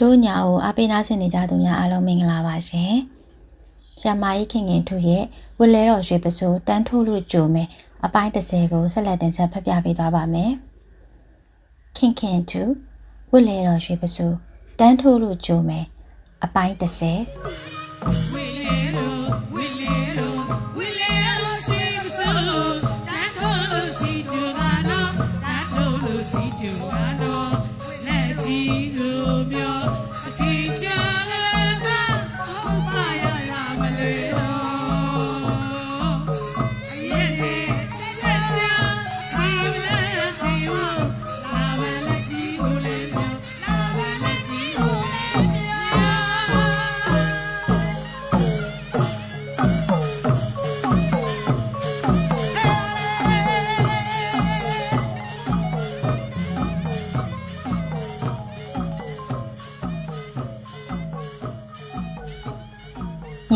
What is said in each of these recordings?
တို့ညာကိုအပိနာဆင်နေကြသူများအားလုံးမင်္ဂလာပါရှင်။ဆရာမကြီးခင်ခင်ထုရဲ့ဝက်လဲတော်ရွှေပစိုးတန်းထိုးလို့ကြိုမယ်အပိုင်း30ကိုဆက်လက်တင်ဆက်ဖတ်ပြပေးသွားပါမယ်။ခင်ခင်ထုဝက်လဲတော်ရွှေပစိုးတန်းထိုးလို့ကြိုမယ်အပိုင်း30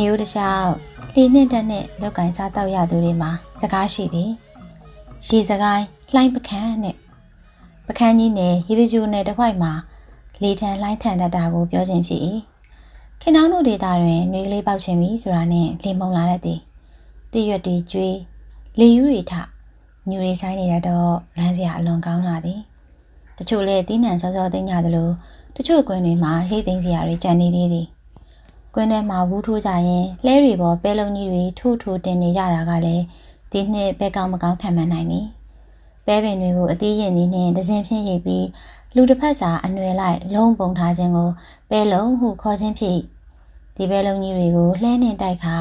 ညီဦးတစ်လျှောက်လီနှင့်တက်နဲ့လောက်ကင်စားတောက်ရသူတွေမှာစကားရှိသည်ရေစကိုင်းလှိုင်းပကန်းနဲ့ပကန်းကြီးနဲ့ရေတကြိုနဲ့တစ်ဝိုက်မှာလေထန်လှိုင်းထန်တတ်တာကိုပြောခြင်းဖြစ်၏ခင်နှောင်းတို့ဒေတာတွင်နှွေကလေးပေါက်ခြင်းပြီဆိုတာနဲ့လေမုံလာတတ်သည်တည့်ရွက်တွေကျွေးလေယူတွေထညူတွေဆိုင်နေတတ်တော့ရမ်းစရာအလွန်ကောင်းလာသည်တချို့လည်းတီးနှံစောစောသိမ်းကြသလိုတချို့ကွင်းတွေမှာရိတ်သိမ်းစရာတွေကြံနေသေးသည် ကွင်းထဲမှာဝူးထိုးကြရင်လှဲတွေပေါ်ပဲလုံးကြီးတွေထိုးထိုးတင်နေကြတာကလည်းဒီနှစ်ပဲကောင်းမကောင်းခံမှန်းနိုင်သည်ပဲပင်တွေကိုအသေးရင်သည်နှင့်ဒဇင်ဖြင့်ရိပ်ပြီးလူတစ်ဖက်စာအနွယ်လိုက်လုံးပုံထားခြင်းကိုပဲလုံးဟုခေါ်ခြင်းဖြစ်ဒီပဲလုံးကြီးတွေကိုလှဲနှင့်တိုက်ခါ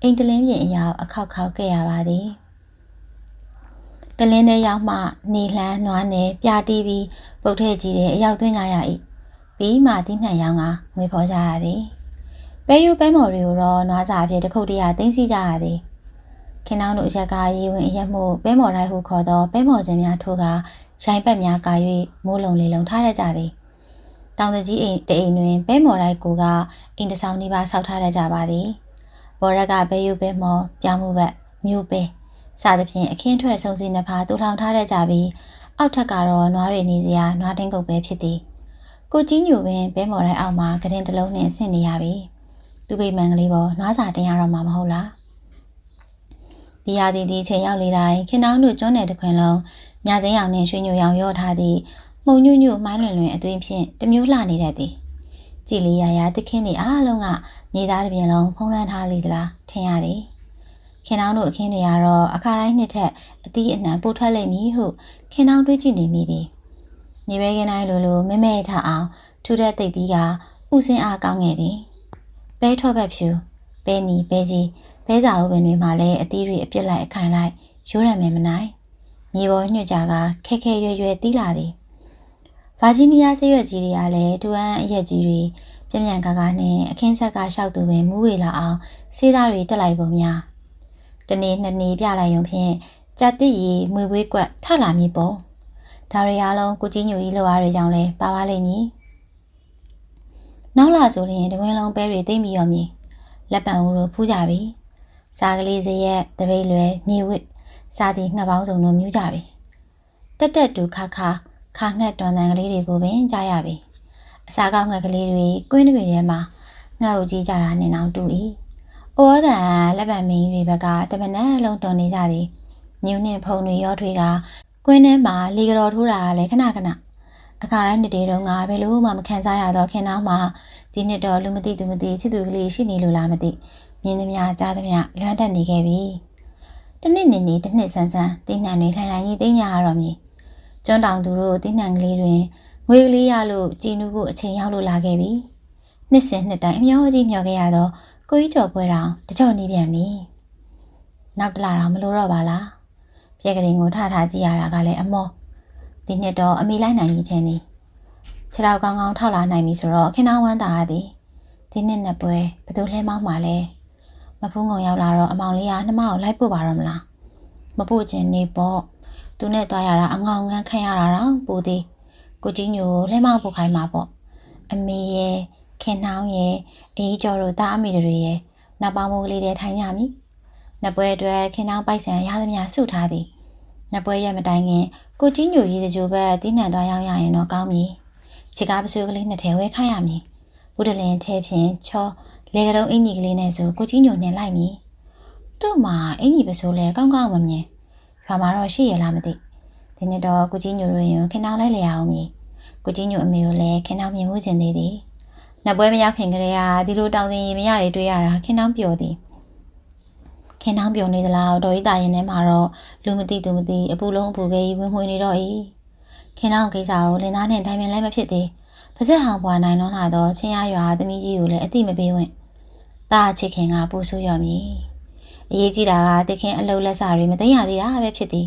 အိမ်တလင်းပြင်အရောက်အခောက်ခောက်ခဲ့ရပါသည်တလင်းထဲရောက်မှနေလှမ်းနွားနယ်ပြတီးပြီးပုတ်ထဲကြီးတဲ့အရောက်သွင်းကြရ၏ပြီးမှတီးနှံရောင်းကငွေဖော်ကြရသည် ပဲယူပဲမော်တွေကိုတော့နွားစာအဖြစ်တစ်ခုတည်းရသိမ်းစီကြရသည်ခင်နှောင်းတို့အရက်ကရေဝင်အရက်မှုပဲမော်တိုင်းဟုခေါ်သောပဲမော်စင်များထိုးကရိုင်ပတ်များကာ၍မိုးလုံလေးလုံထားရကြသည်တောင်တကြီးအိမ်တအိမ်တွင်ပဲမော်တိုင်းကိုကအိမ်တစ်ဆောင်နေပါဆောက်ထားရကြပါသည်ဘော်ရက်ကပဲယူပဲမော်ပြောင်းမှုဘက်မြို့ပဲစသဖြင့်အခင်းထွက်ဆုံးစီနှစ်ဖာတူထောင်ထားရကြပြီးအောက်ထပ်ကတော့နွားတွေနေစရာနွားတင်းကုတ်ပဲဖြစ်သည်ကိုကြီးညိုပင်ပဲမော်တိုင်းအောက်မှာကရင်တစ်လုံးနှင့်ဆင့်နေရပြီ သူ့ပိတ်မှန်ကလေးပေါ်နွားစာတင်ရတော့မှာမဟုတ်လားဒီဟာဒီဒီချိန်ရောက်လေတိုင်းခင်နှောင်းတို့ကျွန်းနယ်တစ်ခွင်လုံးညစင်းရောင်နဲ့ရွှေညိုရောင်ရော့ထားသည့်မှုံညွညွမိုင်းလွင်လွင်အတွင်းဖြင့်တမျိုးလှနေတတ်သည်ကြည်လီရရာတခင်တွေအားလုံးကမြေသားတစ်ပြင်လုံးဖုံးလွှမ်းထားလေသလားထင်ရသည်ခင်နှောင်းတို့အခင်းတွေကတော့အခါတိုင်းနှစ်ထက်အသီးအနှံပိုထွက်လိမ့်မည်ဟုခင်နှောင်းတွေးကြည့်နေမိသည်ညီပဲကင်းတိုင်းလိုလိုမဲမဲထအောင်ထူတဲ့တိတ်သီးကဥစင်းအားကောင်းခဲ့သည် ပဲထော့ဘက်ဖြူပဲနီပဲကြီးပဲစာအုပ်ပင်တွေမှာလည်းအသီးတွေအပြစ်လိုက်အခိုင်လိုက်ရိုးရမယ်မနိုင်မြေပေါ်ညွှတ်ကြကခက်ခဲရွရွတီးလာသည်ဗာဂျီးနီးယားဆေးရွက်ကြီးတွေကလည်းတူအန်အရက်ကြီးတွေပြင်းပြန့်ကားကားနဲ့အခင်းဆက်ကရှောက်သူပင်မူးဝေလာအောင်ဆေးသားတွေတက်လိုက်ပုံများတနေ့နှစ်နေ့ပြလိုက်ရုံဖြင့်ကြက်တိရီမွေပွေးကွက်ထလာမည်ပုံဒါတွေအားလုံးကိုကြီးညိုကြီးလိုအားတွေကြောင့်လဲပါပါလိမ့်မည် နောက်လာဆိုရင်တကွင်းလုံးပဲတွေသိမ့်ပြီးရောမြည်လက်ပံဦးတို့ဖူးကြပြီစားကလေးစရက်တပိတ်လွယ်မြေဝစ်စားသည်ငှက်ပေါင်းစုံတို့မြူးကြပြီတက်တက်တူခါခါခါငှက်တွန်တန်ကလေးတွေကိုပင်ကြားရပြီအစာကောက်ငှက်ကလေးတွေကွင်းတွေထဲမှာငှက်ဦးကြီးကြတာနဲ့အောင်တူ၏အိုးတန်လက်ပံမင်းတွေဘက်ကတပနက်လုံးတွန်နေကြသည်ညူးနှင့်ဖုံတွေရောထွေးကကွင်းထဲမှာလီကတော်ထိုးတာကလည်းခဏခဏ အခါတိုင်းနေ့တေတုန်းကဘယ်လို့မှမခံစားရတော့ခင်နောက်မှာဒီနှစ်တော့လူမသိသူမသိချစ်သူကလေးရှိနေလို့လားမသိမြင်သမျှကြားသမျှလွမ်းတက်နေခဲ့ပြီတနှစ်နေနေတစ်နှစ်ဆန်းဆန်းတင်းနှံတွေလှိုင်လှိုင်ကြီးတင်းညာရတော့မြည်ကျွန်းတောင်သူတို့တင်းနှံကလေးတွင်ငွေကလေးရလို့ကြည်နူးဖို့အချိန်ရောက်လို့လာခဲ့ပြီနှစ်စဉ်နှစ်တိုင်းအမျောကြီးမျောခဲ့ရတော့ကိုကြီးကျော်ပွဲတော်တကြော့နေပြန်ပြီနောက်တလားတော့မလို့တော့ပါလားပြက်ကလေးကိုထထကြည့်ရတာကလည်းအမော ဒီနှစ်တော့အမိလိုက်နိုင်ကြီးချင်းသည်ခြေထောက်ကောင်းကောင်းထောက်လာနိုင်ပြီဆိုတော့ခင်အောင်ဝမ်းသာရသည်ဒီနှစ်နဲ့ပွဲဘသူလဲမောင်းမှလဲမဖူးငုံရောက်လာတော့အမောင်လေးကနှမကိုလိုက်ပို့ပါတော့မလားမပို့ခြင်းနေပေါ့သူနဲ့တွားရတာအငောင်ငန်းခံရတာတော့ပူသည်ကိုကြီးညိုလဲမောင်းပို့ခိုင်းမှာပေါ့အမေရဲ့ခင်နှောင်းရဲ့အေးကျော်တို့တားအမိတွေရဲ့နောက်ပေါင်းမိုးကလေးတွေထိုင်ကြမိနှစ်ပွဲအတွက်ခင်နှောင်းပိုက်ဆံရသမျှစုထားသည်နှစ်ပွဲရက်မတိုင်ခင် ကိုကြီးညိုရေးစကြိုဘက်တင်းနှံသွားရောက်ရရင်တော့ကောင်းပြီခြေကားပစိုးကလေးနှစ်ထည်ဝဲခိုင်းရမည်ဘုဒ္ဓလင်ထဲဖြင့်ချောလေကတုံးအင်ကြီးကလေးနဲ့ဆိုကိုကြီးညိုနှင်လိုက်မည်သူ့မှာအင်ကြီးပစိုးလဲကောင်းကောင်းမမြင်ရွာမှာတော့ရှိရလားမသိဒီနေ့တော့ကိုကြီးညိုတို့ရင်ခင်အောင်လိုက်လေအောင်မည်ကိုကြီးညိုအမေကိုလည်းခင်အောင်မြင်မှုကျင်သေးသည်နတ်ပွဲမရောက်ခင်ကလေးကဒီလိုတောင်စင်ရင်မရတွေတွေ့ရတာခင်အောင်ပျော်သည် ခင်အောင်ပျော်နေသလားတော်ဤတာရင်ထဲမှာတော့လူမသိသူမသိအပူလုံးအပူကြီးဝင်မှွေနေတော့၏ခင်အောင်ကိစ္စကိုလင်သားနဲ့တိုင်ပင်လည်းမဖြစ်သေးပါစက်ဟောင်ပွားနိုင်တော့လာတော့ချင်းရရွာသမီးကြီးကိုလည်းအတိမပေးဝင်တာချစ်ခင်ကပူဆိုးရမည်အရေးကြီးတာကတခင်အလုတ်လက်စာတွေမသိရသေးတာပဲဖြစ်သည်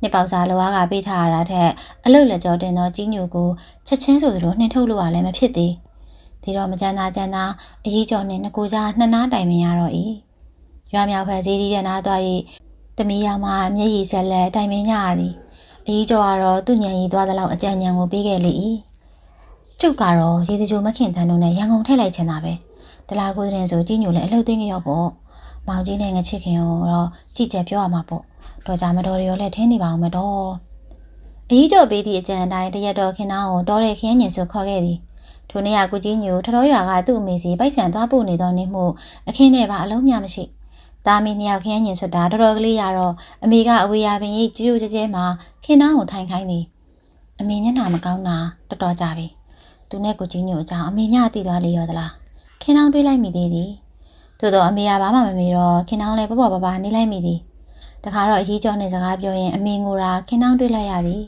နှစ်ပေါက်စာလောကပေးထားရတာထက်အလုတ်လက်ကြောတင်သောကြီးညိုကိုချက်ချင်းဆိုသလိုနှင်ထုတ်လို့ရလည်းမဖြစ်သေးဒီတော့မကြမ်းသားကြမ်းသားအရေးကြော်နဲ့ငကိုကြားနှစ်နားတိုင်ပင်ရတော့၏ ရွာမြောက်ဖက်ဈေးဒီပြန်နာသွား၏တမီးယောင်မှမျက်ရည်ဆက်လက်တိုင်ပင်ညရသည်အကြီးကျော်ကတော့သူ့ညံရီသွားသလောက်အကြံဉာဏ်ကိုပေးခဲ့လေ၏ကျုပ်ကတော့ရေတကြိုမခင်တန်းတို့နဲ့ရန်ကုန်ထည့်လိုက်ချင်တာပဲဒလာကိုတဲ့ဆိုကြီးညိုလည်းအလုပ်သိငရောက်ပေါ့မောင်ကြီးနဲ့ငချစ်ခင်ကိုတော့ကြည်ကြပြောရမှာပေါ့တော့ကြမတော်ရောလည်းထင်းနေပါအောင်မတော်အကြီးကျော်ပေးသည့်အကြံအတိုင်းတရက်တော်ခင်နာကိုတော်တဲ့ခင်းညင်ဆိုခေါ်ခဲ့သည်ထိုနေ့ကကုကြီးညိုထတော်ရွာကသူ့အမေစီပိုက်ဆံသွားပို့နေသောနေ့မှုအခင်းနဲ့ပါအလုံးမြမရှိ သားမီးနှစ်ယောက်ခင်းညင်ဆိုတာတော်တော်ကလေးရတော့အမေကအဝေးရပင်ကြီးကျူးကျူးကျဲကျဲမှာခင်နာကိုထိုင်ခိုင်းသည်အမေမျက်နှာမကောင်းတာတော်တော်ကြပြီသူနဲ့ကိုကြီးညိုအကြောင်းအမေညသိသွားလေရောသလားခင်နောင်တွေးလိုက်မိသေးသည်သို့တော့အမေကဘာမှမမေတော့ခင်နောင်လည်းပပပပနေလိုက်မိသည်တခါတော့အကြီးကျော်နဲ့စကားပြောရင်အမေငိုတာခင်နောင်တွေးလိုက်ရသည်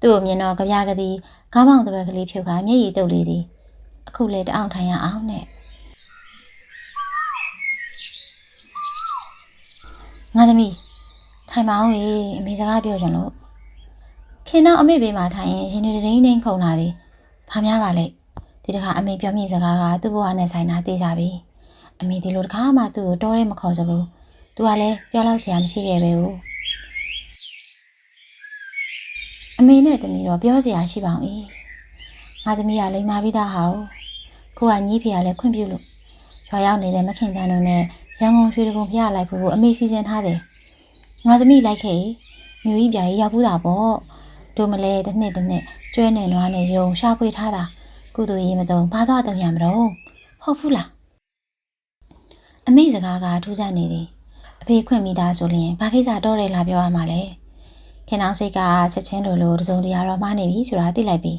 သူ့ကိုမြင်တော့ကြပြကတိခေါင်းပေါင်တစ်ပတ်ကလေးဖြုတ်ခါမျက်ရည်တုပ်လေသည်အခုလေတအောင်ထိုင်ရအောင်နဲ့ ငါသမီးထိုင်မအောင်ရေအမေစကားပြောချင်လို့ခင်နောင်အမေဘေးမှာထိုင်ရင်ရင်တွေဒိန်းဒိန်းခုန်လာသည်ဘာများပါလဲဒီတခါအမေပြောမိစကားကသူ့ဘဝနဲ့ဆိုင်တာသိကြပြီအမေဒီလိုတခါမှသူ့ကိုတော်ရဲမခေါ်စဘူးသူကလည်းပြောလောက်စရာမရှိခဲ့ပဲဘူးအမေနဲ့တမီးတော့ပြောစရာရှိပါအောင်ငါသမီးကလိမ်မာပြီးသားဟာကိုကညီးဖေကလည်းခွင့်ပြုလို့ ရွာရောက်နေတဲ့မခင်တန်းတို့နဲ့ရန်ကုန်ရွှေတကုံဖျားလိုက်ဖို့အမေစီစဉ်ထားတယ်ငါသမီးလိုက်ခဲ့မျိုးကြီးပြာကြီးရောက်ဘူးတာပေါ့တို့မလဲတစ်နှစ်တစ်နှစ်ကျွဲနေနွားနဲ့ယုံရှာဖွေထားတာကုသိုလ်ရေးမတုံဘာသာတံမြန်မတော့ဟုတ်ဘူးလားအမေစကားကထူးဆန်းနေသည်အဖေခွင့်မိသားဆိုရင်ဘာကိစ္စတော့တယ်လာပြောရမှာလဲခင်အောင်စိတ်ကချက်ချင်းလိုလိုတစုံတရာတော့မှားနေပြီဆိုတာသိလိုက်ပြီ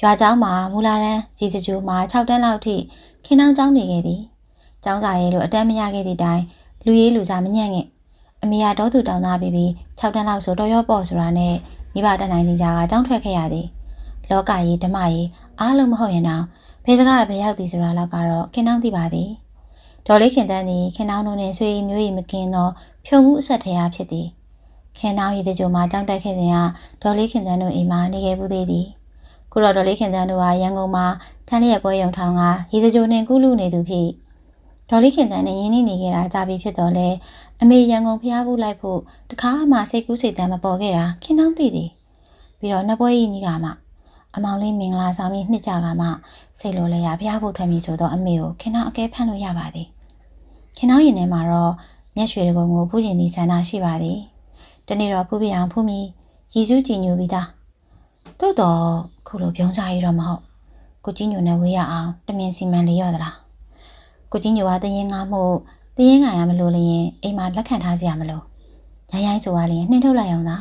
ရွာเจ้าမှာမူလာရန်ကြီးစကြိုမှာ6တန်းလောက်ထိခင်အောင်เจ้าနေခဲ့သည်เจ้าစာရဲလိုအတန်းမရခဲ့သည့်တိုင်လူရေးလူစားမညံ့ခဲ့အမေကတော့သူတောင်းသားပြီးပြီး6တန်းလောက်ဆိုတော့ရောပေါ့ဆိုတာနဲ့မိဘတတ်နိုင်တဲ့ကြားကကြောင်းထွက်ခဲ့ရသည်လောကကြီးဓမ္မကြီးအားလုံးမဟုတ်ရင်တော့ဖေစကားဘယ်ရောက်သည်ဆိုတာတော့ကတော့ခင်နှောင်းသိပါသည်ဒေါ်လေးခင်တန်းသည်ခင်နှောင်းတို့နှင့်ဆွေမျိုး၏မကင်းသောဖြုံမှုအဆက်တရားဖြစ်သည်ခင်နှောင်း၏တကြိုမှာကြောင်းတက်ခဲ့စဉ်ကဒေါ်လေးခင်တန်းတို့အိမ်မှာနေခဲ့ဘူးသေးသည် ခုတော့ဒေါ်လေးခင်တန်းတို့ဟာရန်ကုန်မှာထန်းလျက်ပွဲရုံထောင်ကရေစကြိုနှင့်ကုလူနေသူဖြစ်ဒေါ်လေးခင်တန်းနဲ့ရင်းနှီးနေခဲ့တာကြာပြီဖြစ်တော့လဲအမေရန်ကုန်ဖျားဖို့လိုက်ဖို့တခါမှစိတ်ကူးစိတ်တမ်းမပေါ်ခဲ့တာခင်နှောင်းသိသည်ပြီးတော့နှစ်ပွဲကြီးနီးကမှအမောင်လေးမင်္ဂလာဆောင်ပြီးနှစ်ကြကမှစိတ်လိုလဲရဖျားဖို့ထွက်ပြီဆိုတော့အမေကိုခင်နှောင်းအကဲဖမ်းလို့ရပါသည်ခင်နှောင်းရင်ထဲမှာတော့မျက်ရွှေတကုံကိုဖူးကျင်သည့်ဆန္ဒရှိပါသည်တနေ့တော့ဖူးပြအောင်ဖူးမိရည်စူးကြည်ညိုပြီးသား တို့တော့ခုလိုပြုံးစားရတော့မဟုတ်ကိုကြီးညိုနဲ့ဝေးရအောင်တမင်စီမံလေးရောသလားကိုကြီးညိုကတရင်ငါမှုတရင်ငါရမလို့လျင်အိမ်မှာလက်ခံထားစရာမလိုရိုင်းရိုင်းဆိုရလျင်နှင်းထုတ်လိုက်အောင်သာ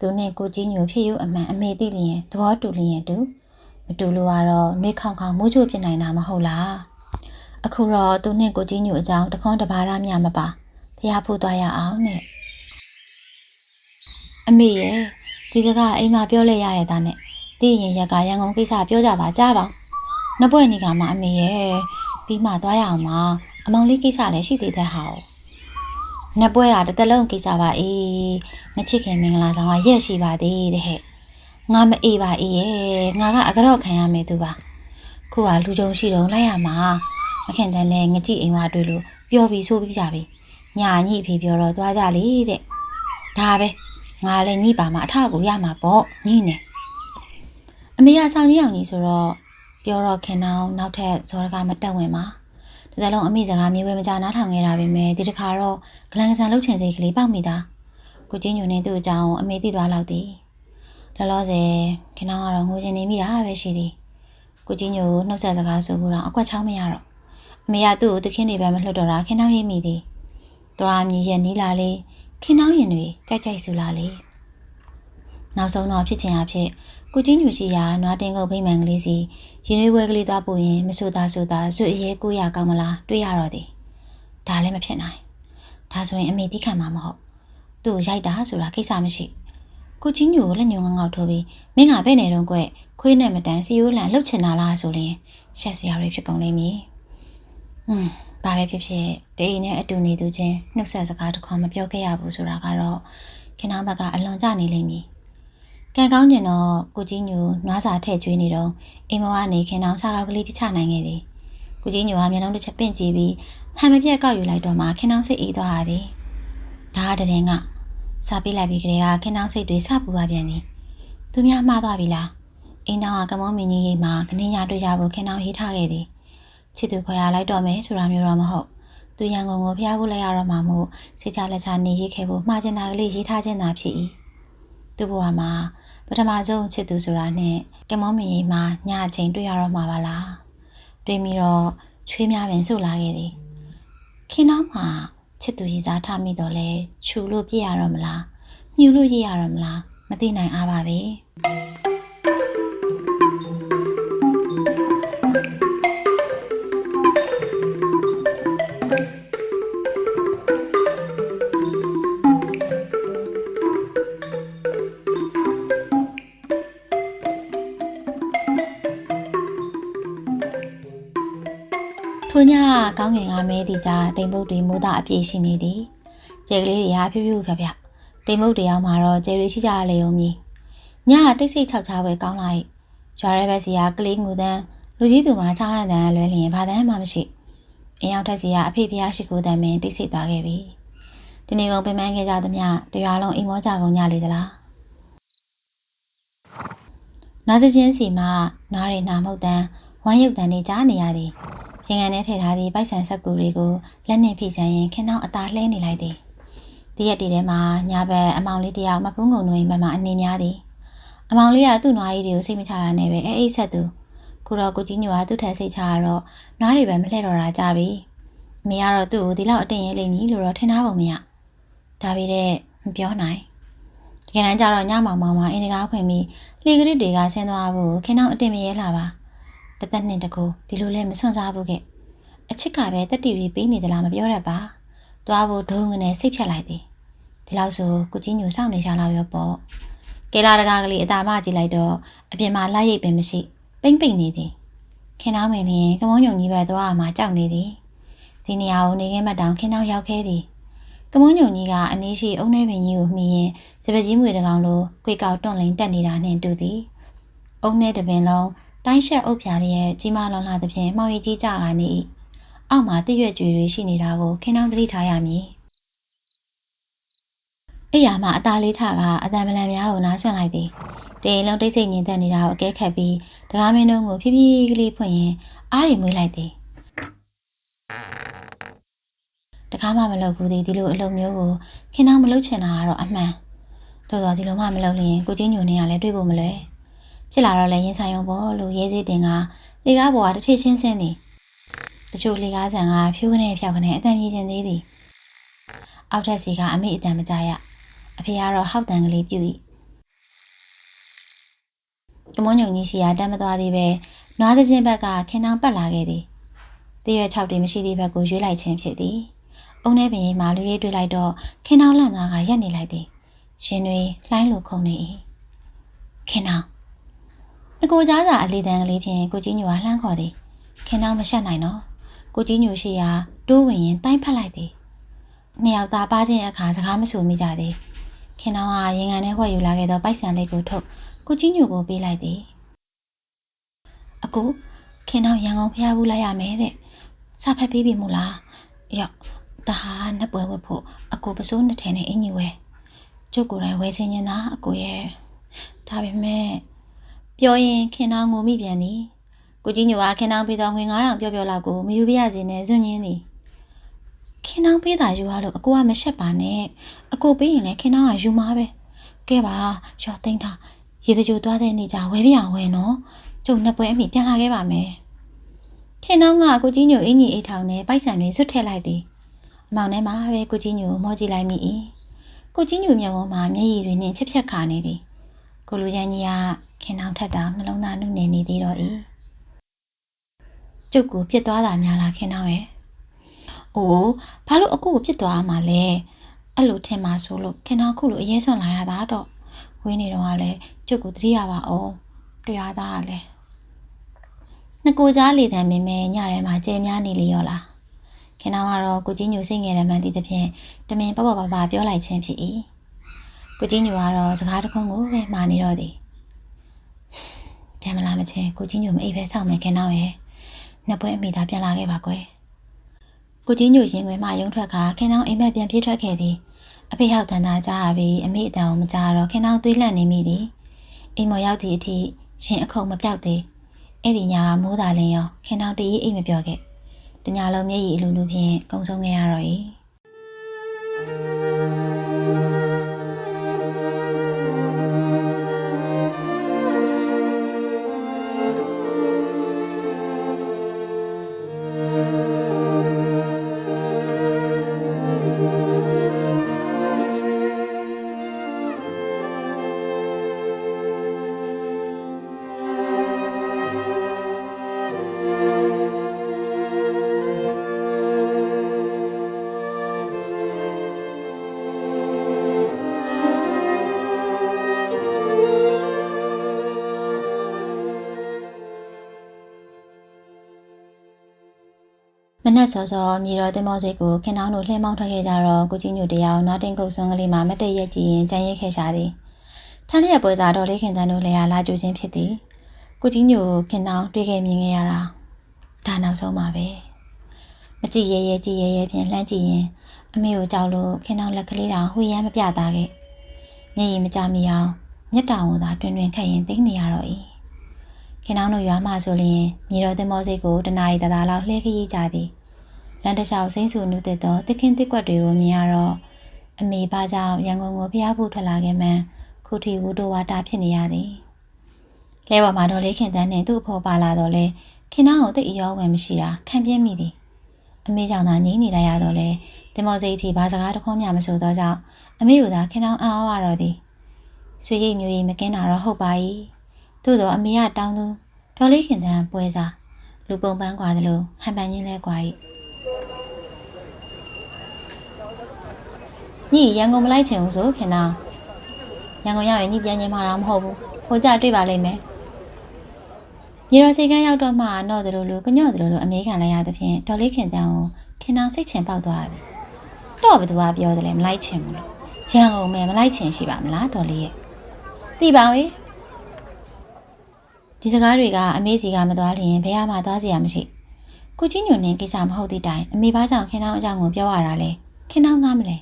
သူနဲ့ကိုကြီးညိုဖြစ်ရုပ်အမှန်အမေသိလျင်သဘောတူလျင်တူမတူလို့ကတော့နှွေးခေါင်ခေါင်မိုးချိုးပြစ်နိုင်တာမဟုတ်လားအခုတော့သူနဲ့ကိုကြီးညိုအကြောင်းတခွန်းတပါးရမြမပါဖျားဖို့သွားရအောင်နဲ့အမေရဲ့ ဒီစကားအိမ်မှာပြောလဲရရတာနဲ့တည်ရင်ရက်ကရန်ကုန်ကိစ္စပြောကြတာကြားပါနှစ်ပွဲနေကမှအမေရဲ့ပြီးမှသွားရအောင်ပါအမောင်လေးကိစ္စလည်းရှိသေးတဲ့ဟာကိုနှစ်ပွဲကတစ်သက်လုံးကိစ္စပါအေးငချစ်ခင်မင်္ဂလာဆောင်ကရက်ရှိပါသေးတဲ့ဟဲ့ငါမအေးပါအေးရဲ့ငါကအကြော့ခံရမယ်သူပါခုကလူကြုံရှိတုံးလိုက်ရမှာမခင်တန်းနဲ့ငကြည့်အိမ်ဝါတွေ့လို့ပျော်ပြီးဆိုပြီးကြပြီညာညိဖေပြောတော့သွားကြလေတဲ့ဒါပဲ ငါလည်းညိပါမှာအထကူရမှာပေါ့ညိနေအမေကဆောင်ကြီးအောင်ကြီးဆိုတော့ပြောတော့ခင်အောင်နောက်ထပ်ဇော်ရကမတက်ဝင်ပါဒီတလုံးအမိစကားမြေဝဲမကြနားထောင်ခဲ့တာပဲမယ်ဒီတစ်ခါတော့ဂလန်ကဆန်လှုပ်ချင်စိတ်ကလေးပေါက်မိတာကိုချင်းညိုနေသူ့အကြောင်းအမေသိသွားလောက်သည်လောလောဆယ်ခင်ဗျားကတော့ငိုချင်နေမိတာပဲရှိသည်ကိုကြီးညိုကိုနှုတ်ဆက်စကားဆိုဖို့တော့အကွက်ချောင်းမရတော့အမေကသူ့ကိုတခင်နေပဲမလွတ်တော့တာခင်ဗျားရိပ်မိသည်သွားမြည်ရဲ့နီးလာလေ ခင်ဗျားရင်တွေကြိုက်ကြိုက်ဆူလာလေနောက်ဆုံးတော့ဖြစ်ချင်အဖြစ်ကိုကြီးညိုရှိရာနွားတင်ကုတ်ဖိမှန်ကလေးစီရင်ရွေးပွဲကလေးသွားပို့ရင်မဆူတာဆူတာစွအရေးကိုရကောင်းမလားတွေးရတော့သည်ဒါလည်းမဖြစ်နိုင်ဒါဆိုရင်အမေတိခံမှာမဟုတ်သူ့ကိုရိုက်တာဆိုတာကိစ္စမရှိကိုကြီးညိုကိုလက်ညှိုးငေါငေါထိုးပြီးမင်းကပဲ့နေတော့ကွခွေးနဲ့မတန်စီယိုးလန်လှုပ်ချင်တာလားဆိုရင်ရှက်စရာတွေဖြစ်ကုန်လိမ့်မည်။ဟွန်း ဘာပဲဖြစ်ဖြစ်ဒေးနဲ့အတူနေသူချင်းနှုတ်ဆက်စကားတစ်ခွန်းမပြောခဲ့ရဘူးဆိုတာကတော့ခင်ဗျားဘက်ကအလွန်ကြနေလိမ့်မည်။ကံကောင်းကျင်တော့ကိုကြီးညိုနွားစာထည့်ကျွေးနေတော့အိမ်မကနေခင်တောင်စားကောက်ကလေးပြချနိုင်ခဲ့သည်။ကိုကြီးညိုကမျက်လုံးတစ်ချက်ပင့်ကြည့်ပြီးဟန်မပြတ်ကောက်ယူလိုက်တော့မှခင်တောင်စိတ်အေးသွားရသည်။ဒါကတည်းကစားပေးလိုက်ပြီးကလေးကခင်နှောင်းစိတ်တွေစပူပါပြန်သည်သူများမှားသွားပြီလားအိမ်တောင်ကကမောမင်းကြီးရိတ်မှာကနေညာတွေ့ကြဖို့ခင်နှောင်းရေးထားခဲ့သည် ချစ်သူခေါ်ရလိုက်တော့မယ်ဆိုတာမျိုးတော့မဟုတ်သူရန်ကုန်ကိုဖျားဖို့လိုက်ရတော့မှမို့စိတ်ချလက်ချနေရေးခဲ့ဖို့မှားချင်တာကလေးရေးထားခြင်းသာဖြစ်၏သူဘဝမှာပထမဆုံးချစ်သူဆိုတာနဲ့ကမောမင်းရိတ်မှာညအချိန်တွေ့ရတော့မှာပါလားတွေ့ပြီးတော့ချွေးများပင်ဆုတ်လာခဲ့သည်ခင်နှောင်းမှာချစ်သူရည်စားထားမိတော့လဲခြူလို့ပြည့်ရတော့မလားညှူလို့ရရတော့မလားမသိနိုင်အားပါပဲ ထိုညကကောင်းငင်ကမဲတီကြတိမ်ပုတ်တွေမိုးသားအပြည့်ရှိနေသည်ကျဲကလေးတွေကဖြူးဖြူးဖြဖြတိမ်ပုတ်တွေရောက်မှာတော့ကျဲတွေရှိကြရလေုံမည်ညကတိတ်ဆိတ်ချောက်ချားပဲကောင်းလိုက်ရွာရဲဘက်စီကကလေးငူတန်းလူကြီးသူမှချောင်းရတဲ့လွဲလျင်ဘာတန်းမှမရှိအင်းရောက်ထက်စီကအဖေဖျားရှိခိုးတမ်းပင်တိတ်ဆိတ်သွားခဲ့ပြီဒီနေ့ကုန်ပင်ပန်းခဲ့ကြသမျှတရွာလုံးအိမ်မောကြကုန်ကြလေသလားနားစချင်းစီမှနားရီနာမှုတ်တန်းဝမ်းရုပ်တန်းတွေကြားနေရသည် ရင်ကန်ထဲထည့်ထားသည့်ပိုက်ဆံဆက်ကူတွေကိုလက်နဲ့ဖိစမ်းရင်ခင်နှောင်းအသာလှဲနေလိုက်သည်။ဒီရက်တီထဲမှာညာဘက်အမောင်လေးတယောက်မဖုံးငုံတွင်ဘက်မှာအနေများသည်။အမောင်လေးကသူ့နွားကြီးတွေကိုစိတ်မချတာနဲ့ပဲအဲအိတ်ဆက်သူ။ခုတော့ကိုကြီးညိုကသူ့ထက်စိတ်ချရတော့နွားတွေပဲမလှဲ့တော့တာကြပြီ။အမေကတော့သူ့ကိုဒီလောက်အတင်ရဲလိမ့်မည်လို့တော့ထင်ထားပုံမရ။ဒါပေမဲ့မပြောနိုင်။တကယ်တမ်းကျတော့ညမောင်မောင်မှာအင်းတကားဖွင့်ပြီးလေကရစ်တွေကဆင်းသွားဖို့ခင်နှောင်းအတင်မရဲလာပါ။ တသက်နှစ်တကူဒီလိုလဲမစွန့်စားဘူးခဲ့။အချစ်ကပဲတက်တီတွေပေးနေသလားမပြောတတ်ပါ။သွားဖို့ဒုံငနဲ့စိတ်ဖြတ်လိုက်သည်။ဒီလောက်ဆိုကိုကြီးညိုစောင့်နေကြလောက်ရောပေါ့။ကဲလာတကားကလေးအသာမကြည့်လိုက်တော့အပြင်မှာလက်ရိပ်ပင်မရှိပိမ့်ပိမ့်နေသည်။ခင်နှောင်းမင်းလျင်ကမုံညုံကြီးပဲသွားမှကြောက်နေသည်။ဒီနေရာကိုနေခင်းမတောင်ခင်နှောင်းရောက်ခဲ့သည်။ကမုံညုံကြီးကအနည်းရှိအုံနေပင်ကြီးကိုမှီရင်စပကြီးမွေတကောင်လိုခွေကောက်တွန့်လိန်တက်နေတာနှင့်တူသည်။အုံနဲ့တပင်လုံး တိုင်းရှက်အုပ်ဖြာရဲ့ကြီးမားလွန်လာသဖြင့်မှောင်ရည်ကြီးကြကနေ၏အောက်မှာတည့်ရွက်ကြွေတွေရှိနေတာကိုခင်းနှောင်းသတိထားရမည်အဲ့ရမှာအသားလေးထကအတန်မလန်များကိုနားဆွင့်လိုက်သည်တေရင်လုံးတိတ်ဆိတ်ညင်သက်နေတာကိုအကဲခတ်ပြီးတကားမင်းတို့ကိုဖြည်းဖြည်းကလေးဖွင့်ရင်အားရီမွေးလိုက်သည်တကားမှမလုပ်ဘူးသည်ဒီလိုအလုပ်မျိုးကိုခင်းနှောင်းမလုပ်ချင်တာကတော့အမှန်တော်တော်ဒီလိုမှမလုပ်လျင်ကိုချင်းညိုနေရလဲတွေ့ဖို့မလွယ် ဖြစ်လာတော့လဲရင်ဆိုင်ရုံပေါ့လို့ရေးစီတင်ကလေကားပေါ်ကတစ်ထစ်ချင်းဆင်းသည်တချို့လေကားဆန်ကဖြိုးကနေဖြောက်ကနေအတန်ပြေးခြင်းသေးသည်အောက်ထက်စီကအမေအတန်မကြရအဖေကတော့ဟောက်တန်ကလေးပြု၏ကမွန်ညုံကြီးစီကတမ်းမသွားသေးပဲနွားသချင်းဘက်ကခင်နှောင်ပတ်လာခဲ့သည်တရွက်၆တေမရှိသေးဘက်ကိုရွေးလိုက်ခြင်းဖြစ်သည်အုံထဲပင်မှာလူရေးတွေ့လိုက်တော့ခင်နှောင်လန့်သွားကရက်နေလိုက်သည်ရှင်တွေလှိုင်းလိုခုန်နေ၏ခင်နှောင် ငကိုကြားစာအလေးတန်းကလေးဖြင့်ကိုကြီးညိုကလှမ်းခေါ်သည်ခင်နှောင်မရှက်နိုင်တော့ကိုကြီးညိုရှိရာတိုးဝင်ရင်တိုင်းဖက်လိုက်သည်နှစ်ယောက်သားပါခြင်းအခါစကားမဆိုမိကြသည်ခင်နှောင်ကရင်ကန်ထဲဝှက်ယူလာခဲ့သောပိုက်ဆံလေးကိုထုတ်ကိုကြီးညိုကိုပေးလိုက်သည်အကူခင်နှောင်ရန်ကုန်ဖျားဘူးလိုက်ရမယ်တဲ့စာဖက်ပြီးပြီမို့လားရောက်တဟာနှစ်ပွဲဝတ်ဖို့အကူပစိုးနှစ်ထဲနဲ့အင်ကြီးဝဲကျုပ်ကိုယ်တိုင်ဝဲစင်းနေတာအကူရဲ့ဒါပေမဲ့ ပြောရင်ခင်နှောင်ငိုမိပြန်သည်ကိုကြီးညိုကခင်နှောင်ပေးသောငွေ9000ပြောပြောလောက်ကိုမယူပြရစေနဲ့ဇွညင်းသည်ခင်နှောင်ပေးတာယူရလို့အကူကမရှက်ပါနဲ့အကူပေးရင်လည်းခင်နှောင်ကယူမှာပဲကဲပါရောသိမ့်တာရေတကြိုသွားတဲ့နေ့ကျဝဲပြအောင်ဝဲနော်ကျုံနှစ်ပွဲအမိပြန်လာခဲ့ပါမယ်ခင်နှောင်းကကိုကြီးညိုအင်ကြီးအိတ်ထောင်နဲ့ပိုက်ဆံတွေဆွတ်ထည့်လိုက်သည်အမောင်ထဲမှာပဲကိုကြီးညိုမောကြည့်လိုက်မိ၏ကိုကြီးညိုမျက်ဝန်းမှာမျက်ရည်တွေနဲ့ဖြက်ဖြက်ခါနေသည်ကိုလူချမ်းကြီးက ခင်နှောင်းထက်တောင်နှလုံးသားနုနယ်နေသေးတော့၏ကျုပ်ကိုပြစ်သွားတာများလားခင်နှောင်းရဲ့အိုးဘာလို့အခုကိုပြစ်သွားရမှာလဲအဲ့လိုထင်ပါဆိုလို့ခင်နှောင်းခုလိုအရေးစွန်လာရတာတော့ဝင်းနေတော့ကလည်းကျုပ်ကိုတတိရပါအောင်တရားသားကလည်းနှစ်ကိုကြားလေတံမင်းမဲညထဲမှာကြဲများနေလေရောလားခင်ဗျားကတော့ကိုကြီးညိုစိတ်ငယ်တယ်မှန်သည်သဖြင့်တမင်ပေါ့ပေါ့ပါပါပြောလိုက်ခြင်းဖြစ်၏ကိုကြီးညိုကတော့စကားတစ်ခုကိုပဲမှားနေတော့သည် ပြန်မလာမချင်းကိုကြီးညိုမအိပ်ပဲစောင့်မယ်ခင်ဗျားရဲ့နှစ်ပွဲအမိသားပြန်လာခဲ့ပါကွယ်ကိုကြီးညိုရင်ခွင်မှရုံထွက်ခါခင်ဗျားအိမ်မက်ပြန်ပြေးထွက်ခဲ့သည်အဖေဟောက်တန်တာကြားရပြီးအမေအတန်ကိုမကြားတော့ခင်နှောင်းသွေးလန့်နေမိသည်အိမ်မော်ရောက်သည့်အထိရှင်အခုံမပြောက်သေးအဲ့ဒီညကမိုးသာလင်းရောခင်နှောင်းတရေးအိမ်မပြောခဲ့တညာလုံးမျက်ရည်အလိုလိုဖြင့်ကုံဆုံးခဲ့ရတော့၏ နက်စောစောမြေတော်တင်မောစိတ်ကိုခင်နှောင်းတို့လှည့်မောင်းထွက်ခဲ့ကြတော့ကိုကြီးညိုတယောက်နွားတင်ကုတ်ဆွန်းကလေးမှာမတ်တည့်ရက်ကြည့်ရင်ကြံရိတ်ခဲ့ရှာသည်ထန်းလျက်ပွဲစားတော်လေးခင်တန်းတို့လည်းလာကြိုခြင်းဖြစ်သည်ကိုကြီးညိုခင်နှောင်းတွေ့ခဲ့မြင်ခဲ့ရတာဒါနောက်ဆုံးပါပဲမကြည့်ရဲရဲကြည့်ရဲရဲဖြင့်လှမ်းကြည့်ရင်အမေကိုကြောက်လို့ခင်နှောင်းလက်ကလေးတောင်ဟွေရမ်းမပြသားခဲ့မျက်ရည်မကြမီအောင်မျက်တောင်ကိုသာတွင်တွင်ခတ်ရင်သိနေရတော့၏ခင်နှောင်းတို့ရွာမှဆိုလျင်မြေတော်တင်မောစိတ်ကိုတနာရီတသာလောက်လှည့်ခရီးကြသည် လမ်းတစ်လျှောက်စိမ့်ဆူနုတဲ့သောတခင်တစ်ကွက်တွေကိုမြင်ရတော့အမေဘာကြောင့်ရန်ကုန်ကိုဖျားဖို့ထွက်လာခဲ့မှန်းခုထီဝူတိုဝါတာဖြစ်နေရသည်လဲပေါ်မှာတော့လေးခင်တန်းနဲ့သူ့အဖေပါလာတော့လဲခင်နှောင်းကိုတိတ်အယောဝင်မရှိတာခံပြင်းမိသည်အမေကြောင့်သာငိမ့်နေလိုက်ရတော့လဲတင်မောစိတ်အထိဘာစကားတစ်ခွန်းမှမဆိုတော့ကြောင့်အမေကသာခင်နှောင်းအားရတော့သည်ဆွေရိတ်မျိုးရိတ်မကင်းတာတော့ဟုတ်ပါ၏သို့တော့အမေကတောင်းသူဒေါ်လေးခင်တန်းပွဲစားလူပုံပန်းกว่าသလိုဟန်ပန်ချင်းလဲกว่า၏ ညီရန်ကုန်မလိုက်ချင်ဘူးဆိုခင်ဗျာရန်ကုန်ရောက်ရင်ညီပြန်ချင်းမှာတော့မဟုတ်ဘူးဟိုကြတွေ့ပါလိမ့်မယ်မြေတော်စိတ်ကန်းရောက်တော့မှတော့တယ်လို့လူကညော့တယ်လို့အမေခံလိုက်ရသဖြင့်ဒေါ်လေးခင်တန်းကိုခင်တောင်စိတ်ချင်ပေါက်သွားတယ်တော့ဘယ်သူကပြောတယ်လဲမလိုက်ချင်ဘူးလို့ရန်ကုန်မယ်မလိုက်ချင်ရှိပါမလားဒေါ်လေးရဲ့သိပါဝေးဒီစကားတွေကအမေစီကမသွားလျင်ဘယ်မှသွားစီရမရှိကိုကြီးညွန်နေကိစ္စမဟုတ်သည့်တိုင်အမေဘာကြောင့်ခင်တောင်အကြောင်းကိုပြောရတာလဲခင်တောင်နားမလဲ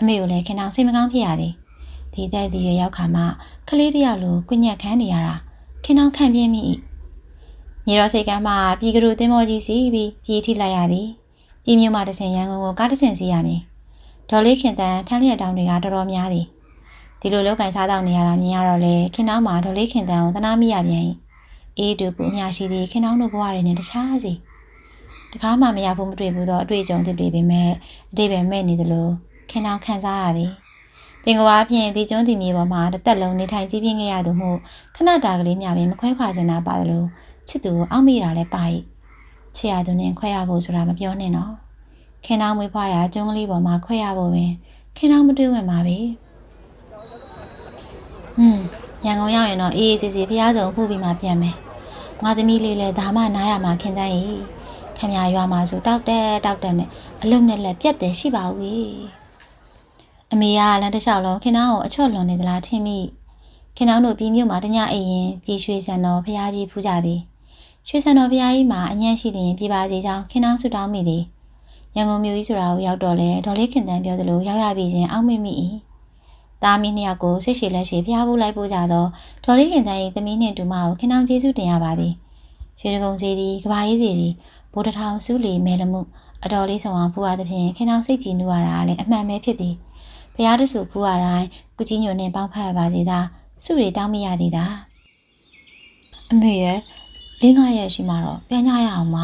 အမေကိုလည်းခင်အောင်စိတ်မကောင်းဖြစ်ရသည်ဒီတဲ့ဒီရွယ်ရောက်ခါမှကလေးတစ်ယောက်လိုကွညက်ခန်းနေရတာခင်အောင်ခံပြင်းမိ၏မြေတော်စိတ်ကမ်းမှပြည်ကလူတင်းမောကြီးစီပြီးပြည်ထိလိုက်ရသည်ပြည်မြို့မှတစ်ဆင်ရန်ကုန်ကိုကားတစ်ဆင်စီရမည်ဒေါ်လေးခင်တန်းထမ်းလျက်တောင်တွေကတော်တော်များသည်ဒီလိုလောက်ကင်စားတောင်နေရတာမြင်ရတော့လေခင်အောင်မှာဒေါ်လေးခင်တန်းကိုသနာမိရပြန်၏အေးတူပူအများရှိသည်ခင်အောင်တို့ဘဝတွေနဲ့တခြားစီတကားမှမရဘူးမတွေ့ဘူးတော့အတွေ့အကြုံတွေတွေပေမဲ့အတိတ်ပဲမဲ့နေသလို ခင်အောင်ခံစားရသည်ပင်ကဝါဖြင့်ဒီကျွန်းဒီမြေပေါ်မှာတစ်သက်လုံးနေထိုင်ကြည့်ပြင်းခဲ့ရသူမှုခဏတာကလေးမြပင်မခွဲခွာချင်တာပါသလိုချစ်သူကိုအောက်မိတာလည်းပါ၏ချစ်ရသူနဲ့ခွဲရဖို့ဆိုတာမပြောနဲ့နော်ခင်အောင်မွေးဖွားရာကျွန်းကလေးပေါ်မှာခွဲရဖို့ပင်ခင်အောင်မတွေးဝင်ပါပဲဟွန်းရန်ကုန်ရောက်ရင်တော့အေးအေးဆေးဆေးဖျားစုံဖူးပြီးမှပြန်မယ်ငါသမီးလေးလည်းဒါမှနားရမှာခင်တန်း၏ခမရရွာမှာဆိုတောက်တက်တောက်တက်နဲ့အလုံးနဲ့လက်ပြက်တယ်ရှိပါဦး အမေကလမ်းတစ်လျှောက်လုံးခင်နှောင်းကိုအချော့လွန်နေသလားထင်မိခင်နှောင်းတို့ပြည်မြို့မှာတညအိမ်ရင်ပြည်ရွှေဆန်တော်ဖျားကြီးဖူးကြသည်ရွှေဆန်တော်ဖျားကြီးမှာအညံ့ရှိလျင်ပြပါစီကြောင်းခင်နှောင်းဆူတောင်းမိသည်ရန်ကုန်မြို့ကြီးဆိုတာကိုရောက်တော့လဲဒေါ်လေးခင်တန်းပြောသလိုရောက်ရပြီချင်းအောက်မိမိ၏သားမီးနှစ်ယောက်ကိုစိတ်ရှည်လက်ရှည်ဖျားဖို့လိုက်ပို့ကြတော့ဒေါ်လေးခင်တန်း၏သမီးနှင့်တူမကိုခင်နှောင်းကျေးဇူးတင်ရပါသည်ရွှေတကုံစီဒီကဘာရေးစီဒီဘိုးတထောင်စုလီမဲလမှုအတော်လေးဆောင်အောင်ဖူးရသဖြင့်ခင်နှောင်းစိတ်ကြည်နူရတာလည်းအမှန်ပဲဖြစ်သည် ဖျားတဆူဖူးရတိုင်းကုကြီးညိုနှင့်ပေါင်းဖက်ရပါစေသာစုတွေတောင်းမရသေးတာအမေရဲ့လေးငါရဲ့ရှိမှတော့ပြန်ကြရအောင်မ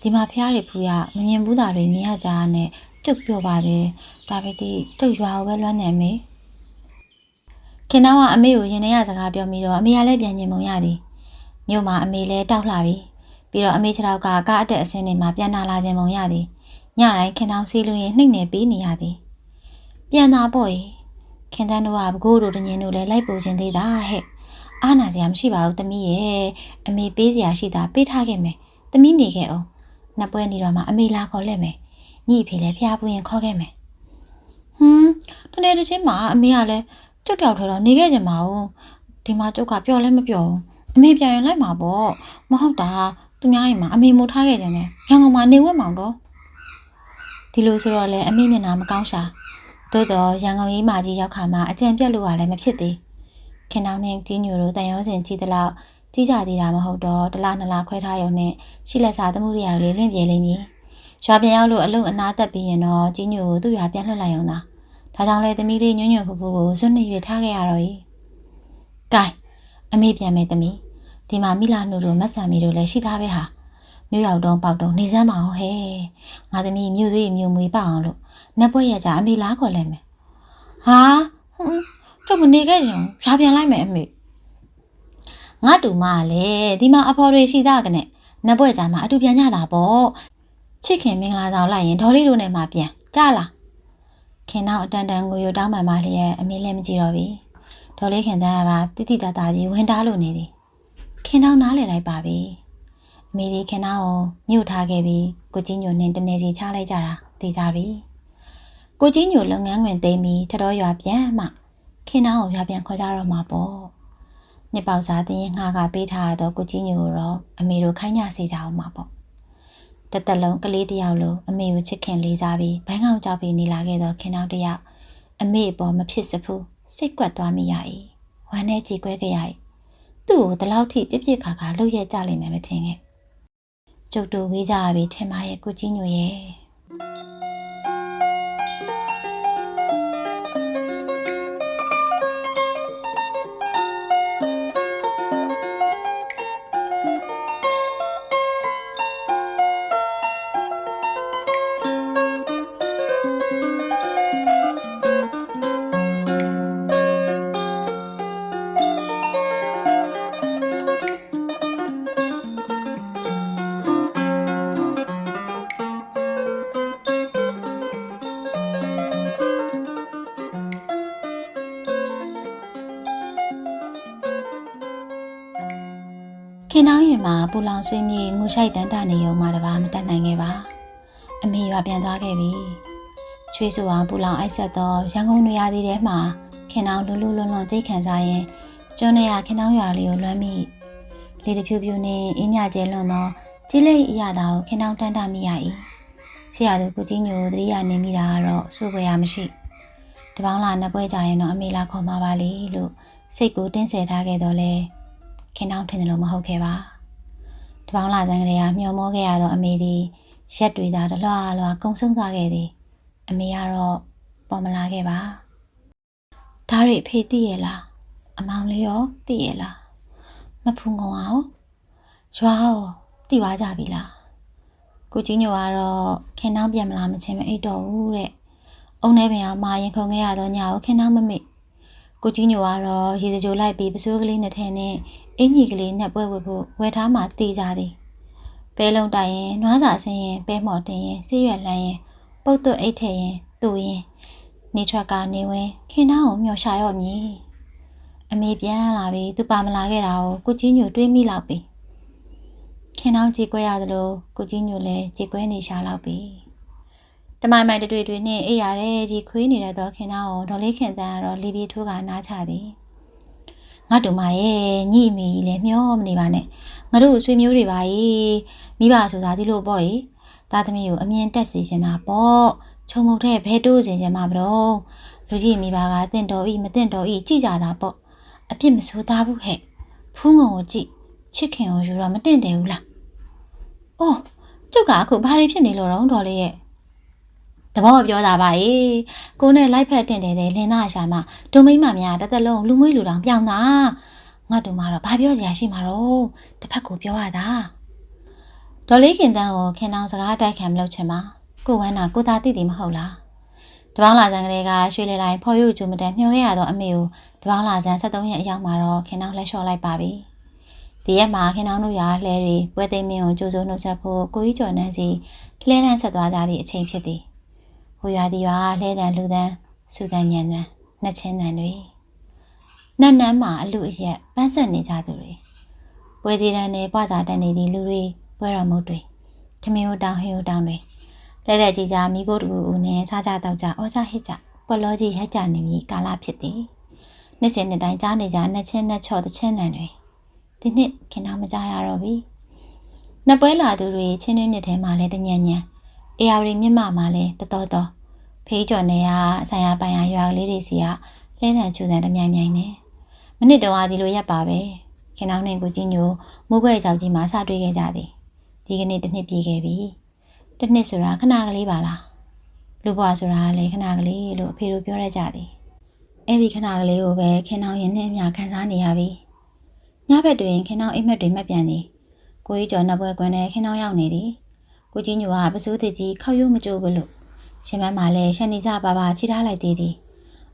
ဒီမှာဖះတွေဖူးရမမြင်ဘူးတာတွေမြင်ရကြနဲ့တုတ်ပြောပါသေးဒါပေတိတုတ်ရွာကိုပဲလွမ်းနေမေခင်တော့ကအမေကိုရင်ထဲရစကားပြောပြီးတော့အမေကလည်းပြန်ညင်ပုံရသည်မြို့မှာအမေလည်းတောက်လှပြီပြီးတော့အမေခြေထောက်ကကားအတက်အဆင်းတွေမှာပြန်လာလာခြင်းပုံရသည်ညတိုင်းခင်တော့ဆေးလူရင်နှိမ့်နေပေးနေရသည် ပြန်သာပေါ့ရေခင်တန်းတို့ကဘကိုးတို့တငင်တို့လည်းလိုက်ပို့ခြင်းသေးတာဟဲ့အားနာစရာမရှိပါဘူးသမီးရဲ့အမေပေးစရာရှိတာပေးထားခဲ့မယ်သမီးနေခဲ့အောင်နှစ်ပွဲနေတော့မှအမေလာခေါ်လက်မယ်ညီအဖေလည်းဖျားပူရင်ခေါ်ခဲ့မယ်ဟွန်းတနေ့တစ်ချင်းမှာအမေကလည်းจุတ်တောက်ထွေတော့နေခဲ့ကြမှာဦးဒီမှာကျုပ်ကပျော်လည်းမပျော်ဘူးအမေပြန်ရင်လိုက်မှာပေါ့မဟုတ်တာသူများအိမ်မှာအမေမို့ထားခဲ့ကြတယ်ရန်ကုန်မှာနေဝက်မောင်တော့ဒီလိုဆိုတော့လေအမေမျက်နှာမကောင်းရှာ သို့တော့ရန်ကုန်ရေးမာကြီးရောက်ခါမှာအကြံပြက်လို့ကလည်းမဖြစ်သေးခင်တောင်းနဲ့ကြီးညိုတို့တန်ရောစင်ကြီးတလောက်ကြီးကြသေးတာမဟုတ်တော့တစ်လားနှစ်လားခွဲထားရုံနဲ့ရှိလက်စာသမှုရိယာလေးလွင့်ပြေလိမ့်မည်ရွာပြန်ရောက်လို့အလုံးအနာတက်ပြီးရင်တော့ကြီးညိုကိုသူ့ရွာပြန်လွှတ်လိုက်ရုံသာဒါကြောင့်လဲသမီးလေးညွန့်ညွန့်ဖူဖူကိုစွန့်နေရွထားခဲ့ရတော့ ਈ ကဲအမေပြန်မယ်သမီးဒီမှာမိလာနှုတ်တို့မက်ဆန်မီတို့လည်းရှိသားပဲဟာမြို့ရောက်တော့ပေါက်တော့နေစမ်းမအောင်ဟဲ့ငါသမီးမြို့သေးမြို့မွေပေါအောင်လို့ နက်ပွဲရကြအမေလားခေါ်လိုက်မယ်။ဟာဟွန်းကျုပ်မနေခဲ့ရင်ဖြာပြန်လိုက်မယ်အမေ။ငါတူမကလည်းဒီမှာအဖော်တွေရှိသားကနဲ့နက်ပွဲကြမှာအတူပြန်ကြတာပေါ့။ချစ်ခင်မင်္ဂလာဆောင်လိုက်ရင်ဒေါ်လေးတို့နဲ့မှပြန်ကြလား။ခင်တော့အတန်တန်ကိုရတောင်းမှန်ပါလျက်အမေလည်းမကြည့်တော့ပြီ။ဒေါ်လေးခင်တန်းကပါတိတိတတ်တာကြီးဝင်တားလို့နေသည်။ခင်တော့နားလည်လိုက်ပါပြီ။အမေဒီခင်တော့ကိုမြုပ်ထားခဲ့ပြီးကိုကြီးညိုနဲ့တနေစီချလိုက်ကြတာသိကြပြီ။ ကိုကြီးညိုလုပ်ငန်းခွင်သိမ်းပြီးထတော်ရွာပြန်မှခင်နောင်းကိုရွာပြန်ခေါ်ကြတော့မှာပေါ့နှစ်ပေါက်စားတင်းရင်ငှားကပေးထားရတော့ကိုကြီးညိုကိုတော့အမေတို့ခိုင်းညစေကြအောင်မှာပေါ့တသက်လုံးကလေးတစ်ယောက်လိုအမေကိုချစ်ခင်လေးစားပြီးဘိုင်းကောင်ကြောက်ပြီးနေလာခဲ့တော့ခင်နောင်းတစ်ယောက်အမေအပေါ်မဖြစ်စဖူးစိတ်ကွက်သွားမိရ၏ဝမ်းနဲ့ကြေကွဲခဲ့ရ၏သူ့ကိုဒီလောက်ထိပြစ်ပြစ်ခါခါလှုပ်ရက်ကြလိမ့်မယ်မထင်ခဲ့ကျုပ်တို့ဝေးကြရပြီထင်ပါရဲ့ကိုကြီးညိုရဲ့ ပူလောင်ဆွေးမြေငိုရှိုက်တန်းတနေုံမှတပါမတတ်နိုင်ခဲ့ပါအမေရွာပြန်သွားခဲ့ပြီချွေးဆူအောင်ပူလောင်အိုက်ဆက်တော့ရန်ကုန်နေရာသေးတဲမှာခင်နှောင်းလူလူလွန်လွန်ကြိတ်ခံစားရင်ကျွန်းထဲကခင်နှောင်းရွာလေးကိုလွမ်းမိလေတဖြူဖြူနဲ့အင်းညကျဲလွန်တော့ကြီးလေးအရသာကိုခင်နှောင်းတန်းတမိရ၏ဆရာသူကိုကြီးညိုသတိရနေမိတာကတော့စိုးပွေရမရှိတပေါင်းလာနှစ်ပွဲကြရင်တော့အမေလာခေါ်มาပါလေလို့စိတ်ကိုတင်းဆယ်ထားခဲ့တော့လဲခင်တောင်းထင်တယ်လို့မဟုတ်ခဲ့ပါ တပေါင်းလာစံကလေးကမျောမောခဲ့ရတော့အမေသည်ရက်တွေသာတလွားလွားကုံဆုံးသွားခဲ့သည်အမေကတော့ပေါ်မလာခဲ့ပါဒါရီအဖေသိရဲ့လားအမောင်လေးရောသိရဲ့လားမဖူးငုံအောင်ရွာရောသိသွားကြပြီလားကိုကြီးညိုကတော့ခင်တောင်းပြန်မလာမချင်းမအိတ်တော့ဘူးတဲ့အုံထဲပင်အောင်မာရင်ခုန်ခဲ့ရတော့ညာကိုခင်တောင်းမမေ့ကိုကြီးညိုကတော့ရေစကြိုလိုက်ပြီးပစိုးကလေးနဲ့ထဲနဲ့ အင်ကြီးကလေးနဲ့ပွဲဝတ်ဖို့ဝယ်ထားမှတီးကြသည်ပဲလုံးတိုင်ရင်နွားစာဆင်းရင်ပဲမော်တင်ရင်ဆေးရွက်လှမ်းရင်ပုတ်သွတ်အိတ်ထဲရင်တူရင်နေထွက်ကနေဝင်ခင်နှောင်းကိုမျောရှာရော့မြည်အမေပြန်လာပြီးသူပါမလာခဲ့တာကိုကိုကြီးညိုတွေးမိလောက်ပြီခင်နှောင်းကြည်ကွဲရသလိုကိုကြီးညိုလည်းကြည်ကွဲနေရှာလောက်ပြီတမိုင်မိုင်တွေ့တွေ့နဲ့အိပ်ရတဲ့ကြီးခွေးနေတဲ့တော့ခင်နှောင်းကိုဒေါ်လေးခင်တန်းကတော့လီဘီထိုးကနားချသည် ငါတို့မရဲ့ညိအမေကြီးလည်းမျောမနေပါနဲ့ငါတို့ဆွေမျိုးတွေပါကြီးမိဘဆိုတာဒီလိုပေါ့ကြီးသားသမီးကိုအမြင်တက်စေချင်တာပေါ့ချုံမုတ်တဲ့ဘဲတိုးစေချင်မှာမတော့လူကြီးမိဘကတင့်တော်ဤမတင့်တော်ဤကြည့်ကြတာပေါ့အပြစ်မဆိုးသားဘူးဟဲ့ဖူးငုံကိုကြည့်ချစ်ခင်ကိုယူတော့မတင့်တယ်ဘူးလားအိုးကျုပ်ကအခုဘာတွေဖြစ်နေလို့တော့တော်လေးရဲ့ တဘောပြောတာပါအေးကိုနဲ့လိုက်ဖက်တင်တယ်တဲ့လင်းသားရှာမဒုမိမ့်မများတစ်သက်လုံးလူမွေးလူတောင်ပြောင်းတာငါတို့မှတော့ဘာပြောစရာရှိမှာတော့တစ်ဖက်ကိုပြောရတာဒေါ်လေးခင်တန်းကိုခင်တောင်စကားတိုက်ခံမလုပ်ချင်ပါကိုဝမ်းနာကိုသားတိတိမဟုတ်လားတပေါင်းလာဆန်းကလေးကရွှေလေတိုင်းဖော်ရုပ်ကျူမတန်မျှော်ခဲ့ရတော့အမေကိုတပေါင်းလာဆန်း73ရက်အရောက်မှာတော့ခင်တောင်လက်လျှော့လိုက်ပါပြီဒီရက်မှာခင်တောင်တို့ရာလှဲတွေပွဲသိမ်းမင်းကိုကြိုးစိုးနှုတ်ဆက်ဖို့ကိုကြီးကျော်နှန်းစီလှဲတန်းဆက်သွားကြသည့်အချိန်ဖြစ်သည် ဟိုရွာဒီရွာလှဲတန်လူတန်စူတန်ညံတန်နှစ်ချင်းတန်တွေနတ်နန်းမှာအလူအရက်ပန်းဆက်နေကြသူတွေပွဲစီတန်းနဲ့ပွားစာတန်နေသည့်လူတွေပွဲတော်မုတ်တွေခမင်းဦးတောင်ဟင်းဦးတောင်တွေလက်လက်ကြီးကြားမိကိုတူဦးနဲ့စားကြတော့ကြအော်ကြဟစ်ကြပွက်လောကြီးရိုက်ကြနေပြီကာလဖြစ်သည်နှစ်စဉ်နှစ်တိုင်းကြားနေကြနှစ်ချင်းနှစ်ချော့တစ်ချင်းတန်တွေဒီနှစ်ခင်တော်မကြရတော့ပြီနှစ်ပွဲလာသူတွေချင်းတွင်းမြစ်ထဲမှာလဲတညံ့ညံ့ အေယာရီမြင့်မမှာလဲတတော်တော်ဖေးကျော်နေရဆိုင်ရပိုင်ရရွာကလေးတွေစီကလဲတန်ချူတန်တမြိုင်မြိုင်နေမနစ်တော့အဒီလိုရက်ပါပဲခင်နှောင်းနဲ့ကိုကြီးညိုမိုးခွဲကြောက်ကြီးမှာစတွေ့ခဲ့ကြသည်ဒီကနေ့တစ်နှစ်ပြည့်ခဲ့ပြီတစ်နှစ်ဆိုတာခဏကလေးပါလားလူဘွားဆိုတာလည်းခဏကလေးလို့အဖေတို့ပြောရကြသည်အဲ့ဒီခဏကလေးကိုပဲခင်နှောင်းရင်နဲ့အမြခံစားနေရပြီညဘက်တွင်ခင်နှောင်းအိမ်မက်တွေမှတ်ပြန်သည်ကိုကြီးကျော်နှစ်ပွဲကွန်းနဲ့ခင်နှောင်းရောက်နေသည် ကိုကြီးညိုကပစိုးတစ်ကြီးခောက်ရုံမကြိုးဘူးလို့ရှင်မန်းမှလည်းရှန်နေကြပါပါခြိထားလိုက်သေးသည်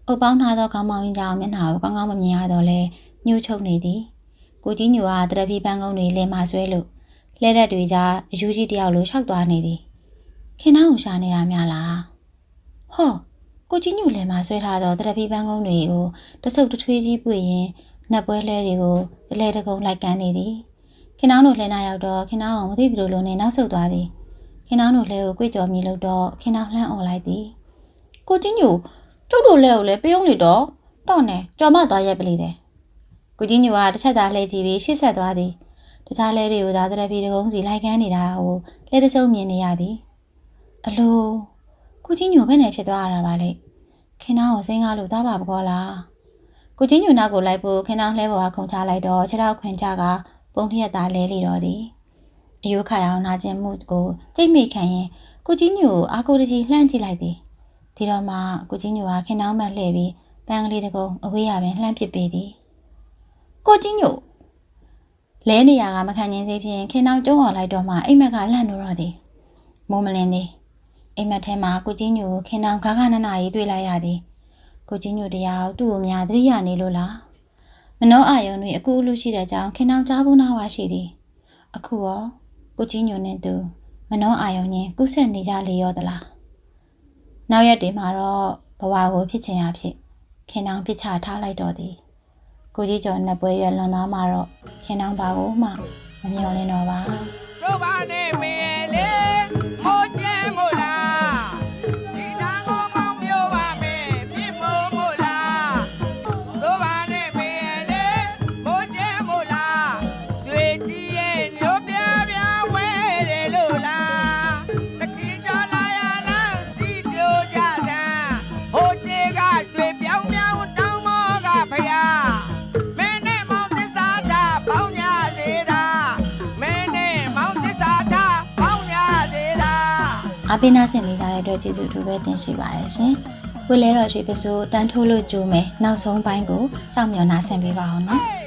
အုပ်ပေါင်းထားသောခေါင်းမောင်းကြောင်မျက်နှာကိုကောင်းကောင်းမမြင်ရတော့လဲညှို့ချုပ်နေသည်ကိုကြီးညိုကတရပီပန်းကုန်းတွေလဲမှဆွဲလို့လဲတဲ့တွေကြားအယူကြီးတယောက်လိုရှောက်သွားနေသည်ခင်နှောင်းကိုရှာနေတာများလားဟောကိုကြီးညိုလဲမှဆွဲထားသောတရပီပန်းကုန်းတွေကိုတဆုပ်တထွေးကြီးပွေရင်နက်ပွဲလဲတွေကိုတလဲတကုံလိုက်ကန်းနေသည်ခင်နှောင်းတို့လဲနာရောက်တော့ခင်နှောင်းကမသိသလိုလိုနဲ့နောက်ဆုတ်သွားသည် ခင်နှောင်းတို့လဲကိုကြွေကြော်မြည်လို့တော့ခင်နှောင်းလှမ်းអော်လိုက်သည်ကိုကြီးညိုကျုပ်တို့လဲကိုလဲပြုံးနေတော့တော့နေကြော်မသွားရက်ပလိတဲ့ကိုကြီးညိုကတစ်ချက်သားလှည့်ကြည့်ပြီးရှေ့ဆက်သွားသည်တခြားလဲတွေကိုသာတရပြီးတကုံးစီလိုက်ကန်းနေတာကိုလဲတစုံမြင်နေရသည်အလိုကိုကြီးညိုဘယ်နဲ့ဖြစ်သွားရတာပါလဲခင်နှောင်းကိုစိမ်းကားလို့သွားပါပကောလားကိုကြီးညိုနောက်ကိုလိုက်ဖို့ခင်နှောင်းလှဲပေါ်ကခုန်ချလိုက်တော့ခြေထောက်ခွင်ချကပုံထရက်သားလဲလီတော့သည် အယိုးခါအောင်နာကျင်မှုကိုကြိတ်မိခံရင်ကိုကြီးညိုကိုအာကိုတကြီးလှမ်းကြည့်လိုက်သည်ဒီတော့မှကိုကြီးညိုကခင်နှောင်းမှလှည့်ပြီးပန်းကလေးတကုံအဝေးရပင်လှမ်းပစ်ပေးသည်ကိုကြီးညိုလဲနေရကမခံချင်းစေးဖြင့်ခင်နှောင်းကျုံးော်လိုက်တော့မှအိမ်မက်ကလှမ်းလို့တော့သည်မိုးမလင်းသည်အိမ်မက်ထဲမှာကိုကြီးညိုကိုခင်နှောင်းခါခါနနာရေးတွေ့လိုက်ရသည်ကိုကြီးညိုတရားသူ့ကိုများသတိရနေလို့လားမနှောအာယုံတွေအကူအလူရှိတဲ့ကြောင့်ခင်နှောင်းကြားဘူးနာဝါရှိသည်အခုရော ကိုကြီးညိုနဲ့သူမနှောအာယုံချင်းကူးဆက်နေကြလေရောသလားနောက်ရက်တွေမှာတော့ဘဝကိုဖြစ်ချင်ရဖြစ်ခင်နှောင်ပစ်ချထားလိုက်တော့သည်ကိုကြီးကျော်နှစ်ပွဲရွယ်လွန်သွားမှာတော့ခင်နှောင်ပါကိုမှမမျော်လင့်တော့ပါဆိုပါနဲ့ အပိနာဆင်ပေးကြတဲ့အတွက်ကျေးဇူးအထူးပဲတင်ရှိပါတယ်ရှင်ဝေလဲတော်ရွှေပစိုးတန်းထိုးလို့ကြိုးမယ်နောက်ဆုံးပိုင်းကိုစောင့်မျှော်နှားဆင်ပေးပါအောင်နော်ဟေး